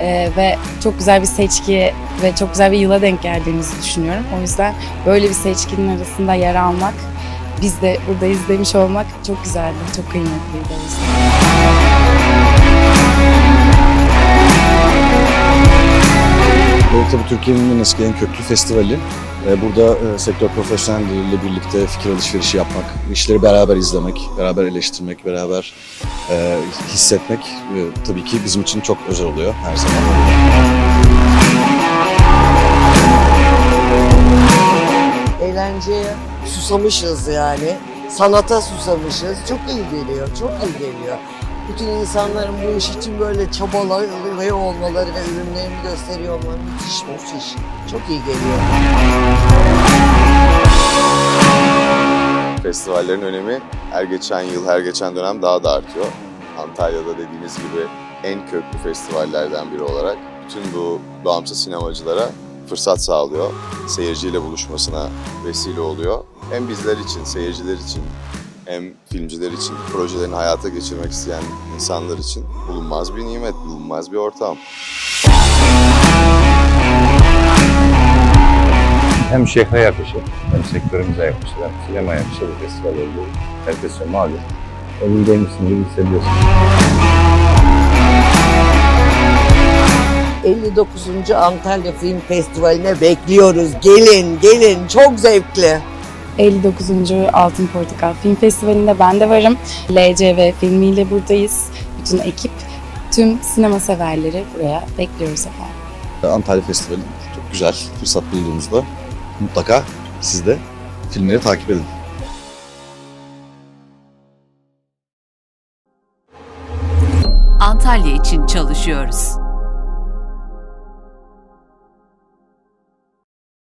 Ee, ve çok güzel bir seçki ve çok güzel bir yıla denk geldiğimizi düşünüyorum. O yüzden böyle bir seçkinin arasında yer almak, biz de buradayız demiş olmak çok güzeldi, çok kıymetliydi o. Bu tabii Türkiye'nin en eski en köklü festivali. Ee, Burada e, sektör profesyonelleriyle birlikte fikir alışverişi yapmak, işleri beraber izlemek, beraber eleştirmek, beraber e, hissetmek e, tabii ki bizim için çok özel oluyor her zaman. Eğlenceye susamışız yani. Sanata susamışız. Çok iyi geliyor, çok iyi geliyor. Bütün insanların bu iş için böyle çabalıyor olmaları ve ürünlerini gösteriyor olmaları müthiş müthiş. Çok iyi geliyor. Festivallerin önemi her geçen yıl, her geçen dönem daha da artıyor. Antalya'da dediğiniz gibi en köklü festivallerden biri olarak bütün bu bağımsız sinemacılara fırsat sağlıyor. Seyirciyle buluşmasına vesile oluyor. Hem bizler için, seyirciler için, hem filmciler için, projelerini hayata geçirmek isteyen insanlar için bulunmaz bir nimet, bulunmaz bir ortam. hem şehre yakışır, hem sektörümüze yakışır, hem sinema yakışır bir festival oldu. Herkese malum. Evindeymişsin gibi hissediyorsun. 59. Antalya Film Festivali'ne bekliyoruz. Gelin, gelin. Çok zevkli. 59. Altın Portakal Film Festivali'nde ben de varım. LCV filmiyle buradayız. Bütün ekip, tüm sinema severleri buraya bekliyoruz efendim. Antalya Festivali çok güzel. Fırsat bulduğunuzda mutlaka siz de filmleri takip edin. Antalya için çalışıyoruz.